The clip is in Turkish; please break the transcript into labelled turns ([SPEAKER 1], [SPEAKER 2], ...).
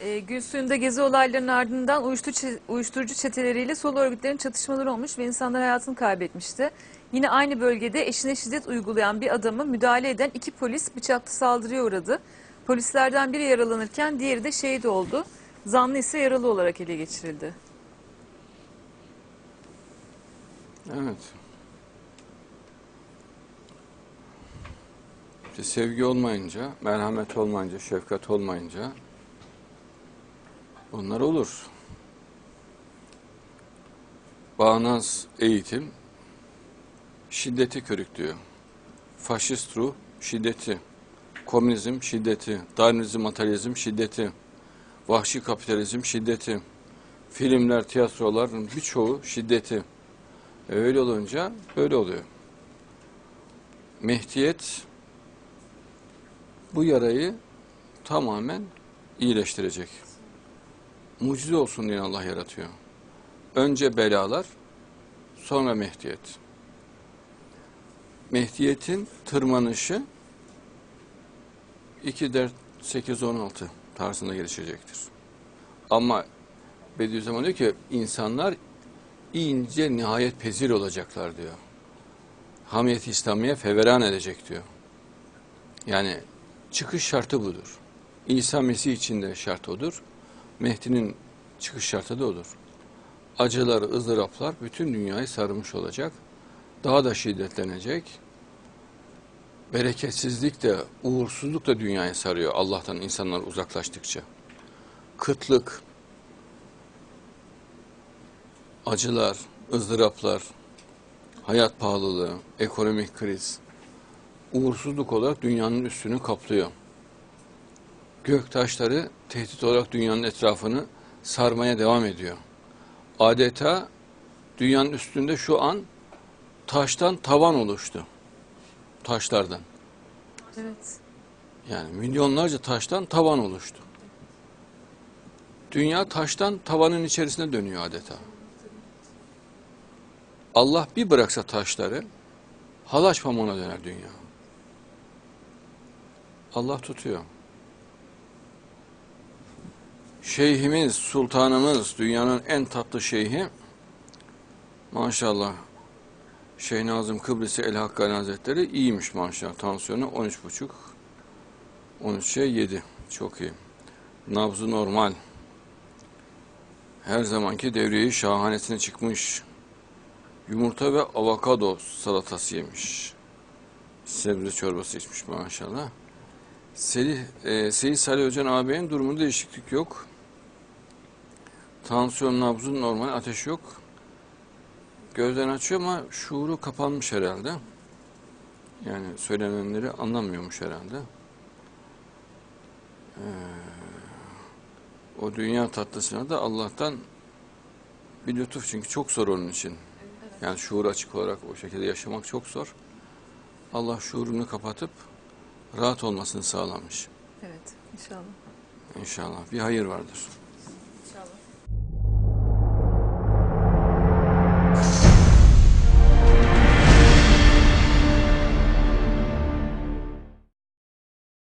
[SPEAKER 1] E, gün gezi olaylarının ardından uyuşturucu çeteleriyle sol örgütlerin çatışmaları olmuş ve insanlar hayatını kaybetmişti. Yine aynı bölgede eşine şiddet uygulayan bir adamı müdahale eden iki polis bıçaklı saldırıya uğradı. Polislerden biri yaralanırken diğeri de şehit oldu. Zanlı ise yaralı olarak ele geçirildi.
[SPEAKER 2] Evet. İşte sevgi olmayınca, merhamet olmayınca, şefkat olmayınca bunlar olur. Bağnaz eğitim şiddeti körüklüyor. Faşist ruh şiddeti, komünizm şiddeti, Darwinizm, materyalizm şiddeti, vahşi kapitalizm şiddeti, filmler, tiyatroların birçoğu şiddeti. E, Öyle olunca böyle oluyor. Mehdiyet bu yarayı tamamen iyileştirecek. Mucize olsun diye Allah yaratıyor. Önce belalar, sonra mehdiyet. Mehdiyetin tırmanışı 2, 4, 8, 16 tarzında gelişecektir. Ama Bediüzzaman diyor ki insanlar ince nihayet pezir olacaklar diyor. Hamiyet İslamiye feveran edecek diyor. Yani çıkış şartı budur. İsa Mesih için de şart odur. Mehdi'nin çıkış şartı da odur. Acılar, ızdıraplar bütün dünyayı sarmış olacak. Daha da şiddetlenecek. Bereketsizlik de, uğursuzluk da dünyayı sarıyor Allah'tan insanlar uzaklaştıkça. Kıtlık, acılar, ızdıraplar, hayat pahalılığı, ekonomik kriz, uğursuzluk olarak dünyanın üstünü kaplıyor. Gök taşları tehdit olarak dünyanın etrafını sarmaya devam ediyor. Adeta dünyanın üstünde şu an taştan tavan oluştu. Taşlardan.
[SPEAKER 1] Evet.
[SPEAKER 2] Yani milyonlarca taştan tavan oluştu. Dünya taştan tavanın içerisine dönüyor adeta. Allah bir bıraksa taşları halaç pamuğuna döner dünya. Allah tutuyor. Şeyhimiz, sultanımız, dünyanın en tatlı şeyhi maşallah Şeyh Nazım Kıbrısı El Hakkani Hazretleri iyiymiş maşallah. Tansiyonu 13,5 13'e 7. Çok iyi. Nabzı normal. Her zamanki devreyi şahanesine çıkmış. Yumurta ve avokado salatası yemiş. Sebze çorbası içmiş maşallah. Selih, e, Seyit Salih Hocan ağabeyin durumunda değişiklik yok. Tansiyon nabzı normal, ateş yok. Gözden açıyor ama şuuru kapanmış herhalde. Yani söylenenleri anlamıyormuş herhalde. Ee, o dünya tatlısına da Allah'tan bir lütuf çünkü çok zor onun için. Yani şuur açık olarak o şekilde yaşamak çok zor. Allah şuurunu kapatıp rahat olmasını sağlamış.
[SPEAKER 1] Evet inşallah.
[SPEAKER 2] İnşallah. Bir hayır vardır.